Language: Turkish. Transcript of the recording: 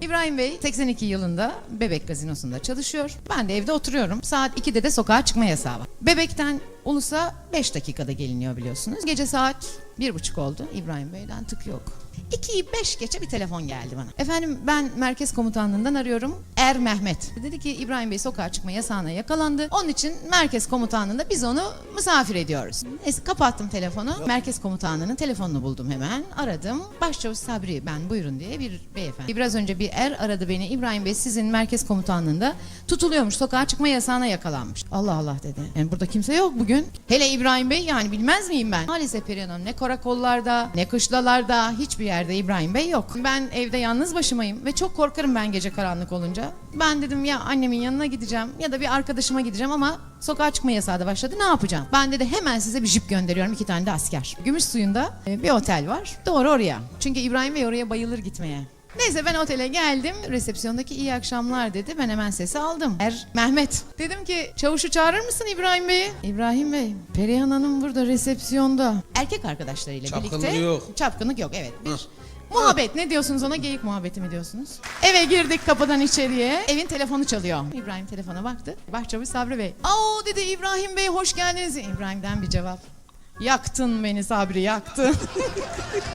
İbrahim Bey 82 yılında Bebek Gazinosu'nda çalışıyor. Ben de evde oturuyorum. Saat 2'de de sokağa çıkma yasağı var. Bebek'ten Ulus'a 5 dakikada geliniyor biliyorsunuz. Gece saat 1.30 oldu. İbrahim Bey'den tık yok. 2'yi 5 geçe bir telefon geldi bana. Efendim ben merkez komutanlığından arıyorum. Er Mehmet. Dedi ki İbrahim Bey sokağa çıkma yasağına yakalandı. Onun için merkez komutanlığında biz onu misafir ediyoruz. Neyse kapattım telefonu. Merkez komutanlığının telefonunu buldum hemen. Aradım. Başçavuş Sabri ben buyurun diye bir beyefendi. Biraz önce bir er aradı beni. İbrahim Bey sizin merkez komutanlığında tutuluyormuş. Sokağa çıkma yasağına yakalanmış. Allah Allah dedi. Yani burada kimse yok bugün. Hele İbrahim Bey yani bilmez miyim ben? Maalesef Perihan Hanım ne karakollarda ne kışlalarda hiçbir yerde İbrahim Bey yok. Ben evde yalnız başımayım ve çok korkarım ben gece karanlık olunca. Ben dedim ya annemin yanına gideceğim ya da bir arkadaşıma gideceğim ama sokağa çıkma yasağı da başladı ne yapacağım? Ben dedi hemen size bir jip gönderiyorum iki tane de asker. Gümüş suyunda e, bir otel var. Doğru oraya. Çünkü İbrahim Bey oraya bayılır gitmeye. Neyse ben otele geldim. Resepsiyondaki iyi akşamlar dedi. Ben hemen sesi aldım. Er Mehmet. Dedim ki çavuşu çağırır mısın İbrahim Bey'i? İbrahim Bey, Perihan Hanım burada resepsiyonda. Erkek arkadaşlarıyla Çapkınlık birlikte. yok. Çapkınlık yok evet. Bir muhabbet ne diyorsunuz ona? Geyik muhabbeti mi diyorsunuz? Eve girdik kapıdan içeriye. Evin telefonu çalıyor. İbrahim telefona baktı. Başçavuş Sabri Bey. Aa dedi İbrahim Bey hoş geldiniz. İbrahim'den bir cevap. Yaktın beni Sabri yaktın.